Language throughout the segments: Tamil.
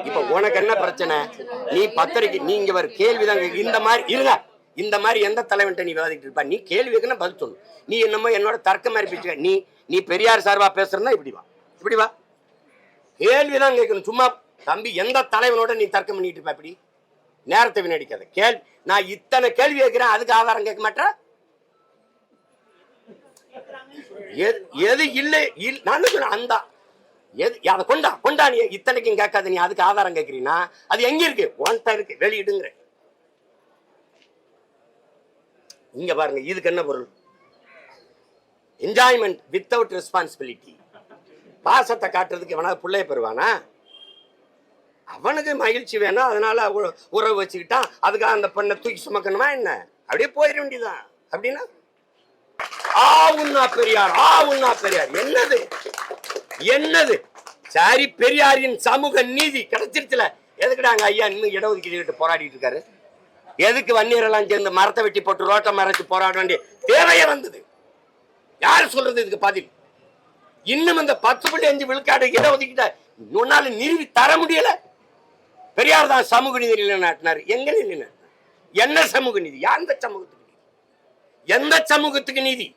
இப்ப உனக்கு என்ன பிரச்சனை? நீ பத்திரிக்கை நீங்க ஒரு கேள்விதான் இந்த மாதிரி இருங்க. இந்த மாதிரி எந்த தலைவன்ட்ட நீ விவாதிட்டு இருப்ப? நீ கேள்வி கேட்கணும் பதில் சொல்லு. நீ என்னமோ என்னோட தர்க்க மாதிரி பேச்சு நீ நீ பெரியார் சார்பா பேசுறனா இப்படி வா. இப்படி வா. கேள்விதான் கேட்கணும் சும்மா தம்பி எந்த தலைவனோட நீ தர்க்கம் பண்ணிட்டு இருப்ப இப்படி? நேரத்தை வினடிக்காத கேள்வி நான் இத்தனை கேள்வி கேட்கிறேன் அதுக்கு ஆதாரம் கேட்க மாட்டேன் எது- எது இல்லை இல்- நான் சொல்றேன்? சொன்னேன் அந்த எது அதை கொண்டா கொண்டா நீ இத்தனைக்கும் கேட்காத நீ அதுக்கு ஆதாரம் கேட்குறீன்னா அது எங்க இருக்கு? ஒன்ட்டா இருக்கு வெளியிடுங்கிற. இங்க பாருங்க இதுக்கு என்ன பொருள்? என்ஜாய்மெண்ட் வித்தவுட் ரெஸ்பான்சிபிலிட்டி பாசத்தை காட்டுறதுக்கு எவனாவது பிள்ளைய பெறுவானா? அவனுக்கு மகிழ்ச்சி வேணும் அதனால உறவு வச்சுக்கிட்டான் அதுக்காக அந்த பெண்ணை தூக்கி சுமக்கணுமா என்ன? அப்படியே போயிட வேண்டியதான் அப்படின்னா ஆ உண்ணா பெரியார் ஆ உண்ணா பெரியார். என்னது? என்னது? சரி பெரியாரின் சமூக நீதி கிடைச்சிருச்சுல. எதுக்குடாங்க ஐயா இன்னும் இடஒதுக்கீடு கிட்ட போராடிட்டு இருக்காரு? எதுக்கு வன்னியரெல்லாம் சேர்ந்து மரத்தை வெட்டி போட்டு ரோட்டை மறைச்சு போராட வேண்டிய தேவையே வந்தது. யார் சொல்றது இதுக்கு பதில்? இன்னும் இந்த பத்து புள்ளி அஞ்சு விழுக்காடு இடஒதுக்கீட்ட உன்னால நிறுவி தர முடியல. பெரியார் தான் சமூக நீதி நிலைநாட்டினார். எங்க நிலைநாட்டினார். என்ன சமூக நீதி? எந்த சமூகத்துக்கு நீதி? எந்த சமூகத்துக்கு நீதி?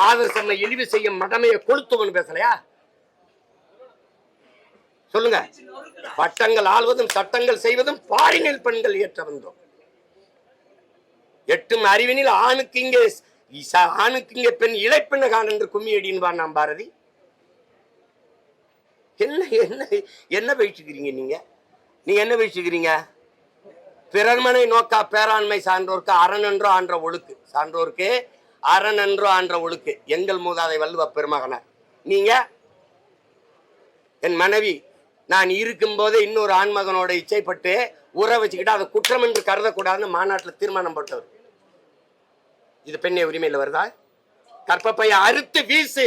மாதர் சென்னை இழிவு செய்யும் மடமையை கொளுத்துவன் பேசலையா? சொல்லுங்க. பட்டங்கள் ஆள்வதும் சட்டங்கள் செய்வதும் பாரினில் பெண்கள் ஏற்ற வந்தோம் எட்டும் அறிவினில் ஆணுக்கு இங்கே ஆணுக்கு இங்கே பெண் இழைப்பெண்ண என்று கும்மி அடின்பார் நாம் பாரதி. என்ன என்ன என்ன பயிற்சிக்கிறீங்க நீங்க? நீங்க என்ன பயிற்சிக்கிறீங்க பிறர்மனை நோக்கா பேராண்மை சான்றோருக்கு அரணென்றோ ஆன்ற ஒழுக்கு. சான்றோருக்கு அரணென்றோ ஆன்ற ஒழுக்கு. எங்கள் மூதாதை வள்ளுவ பெருமகனார் நீங்க என் மனைவி நான் இருக்கும்போதே இன்னொரு ஆண்மகனோட இச்சைப்பட்டு உற வச்சுக்கிட்டு அதை குற்றம் என்று கருதக்கூடாதுன்னு மாநாட்டில் தீர்மானம் போட்டவர். இது பெண்ணை உரிமையில் வருதா? கற்பப்பைய அறுத்து வீசு.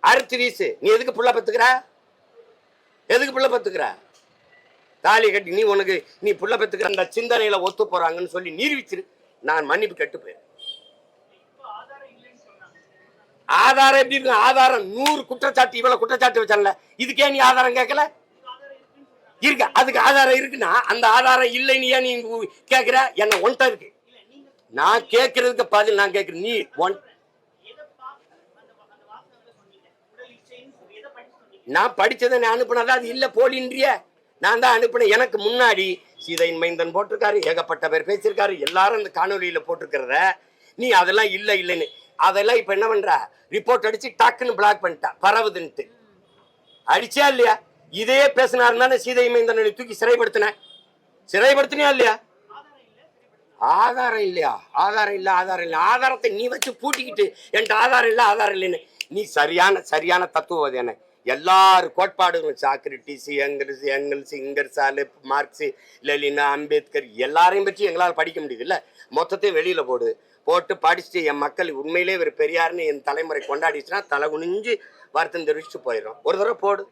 அறுத்து வீசு. நீ எதுக்கு புள்ள பத்துக்கிற? எதுக்கு புள்ள பத்துக்கிற? தாலி கட்டி நீ உனக்கு நீ புள்ள பத்துக்கிற. அந்த சிந்தனையில ஒத்து போறாங்கன்னு சொல்லி நிரூபிச்சிரு நான் மன்னிப்பு கெட்டு போயிரு. ஆதாரம் எப்படி இருக்கு ஆதாரம் நூறு குற்றச்சாட்டு இவ்வளவு குற்றச்சாட்டு வச்சால இதுக்கே நீ ஆதாரம் கேட்கல? இருக்கு அதுக்கு ஆதாரம் இருக்குன்னா அந்த ஆதாரம் இல்லைன்னு ஏன் நீ கேட்குற? என்ன ஒன்ட்ட இருக்கு. நான் கேட்கறதுக்கு பதில் நான் கேட்கிறேன். நீ ஒன் நான் படிச்சதை நான் அனுப்புனதா? அது இல்ல போலின்றிய. நான் தான் அனுப்பினேன். எனக்கு முன்னாடி சீதையின் மைந்தன் போட்டிருக்காரு ஏகப்பட்ட பேர் பேசியிருக்காரு. எல்லாரும் இந்த காணொலியில போட்டிருக்கிறத. நீ அதெல்லாம் இல்லை இல்லைன்னு. அதெல்லாம் இப்ப என்ன பண்ற? ரிப்போர்ட் அடிச்சு டக்குன்னு பிளாக் பண்ணிட்டா. பரவுதுன்ட்டு. அடிச்சா இல்லையா? இதே பேசினாருந்தானே சீதை மைந்தனை தூக்கி சிறைப்படுத்தின சிறைப்படுத்தினியா இல்லையா? ஆதாரம் இல்லையா? ஆதாரம் இல்ல ஆதாரம் இல்லை. ஆதாரத்தை நீ வச்சு பூட்டிக்கிட்டு என்கிட்ட ஆதாரம் இல்ல ஆதாரம் இல்லைன்னு. நீ சரியான சரியான தத்துவம் என்ன? எல்லாரும் கோட்பாடுகளும் Socrates Engels Engels Ingersoll Marx லெலினா Ambedkar எல்லாரையும் பற்றி எங்களால் படிக்க முடியுது இல்லை? மொத்தத்தையும் வெளியில் போடுது போட்டு படிச்சுட்டு என் மக்கள் உண்மையிலே ஒரு பெரியார்னு என் தலைமுறை கொண்டாடிச்சுன்னா தலை குனிஞ்சு வருத்தம் தெரிவிச்சுட்டு போயிடும். ஒரு தடவை போடு.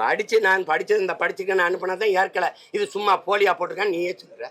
படிச்சு நான் படிச்சது இந்த படிச்சுக்க நான் அனுப்பினதான் ஏற்கலை. இது சும்மா போலியா போட்டிருக்கேன் நீ ஏற்றுக்கிற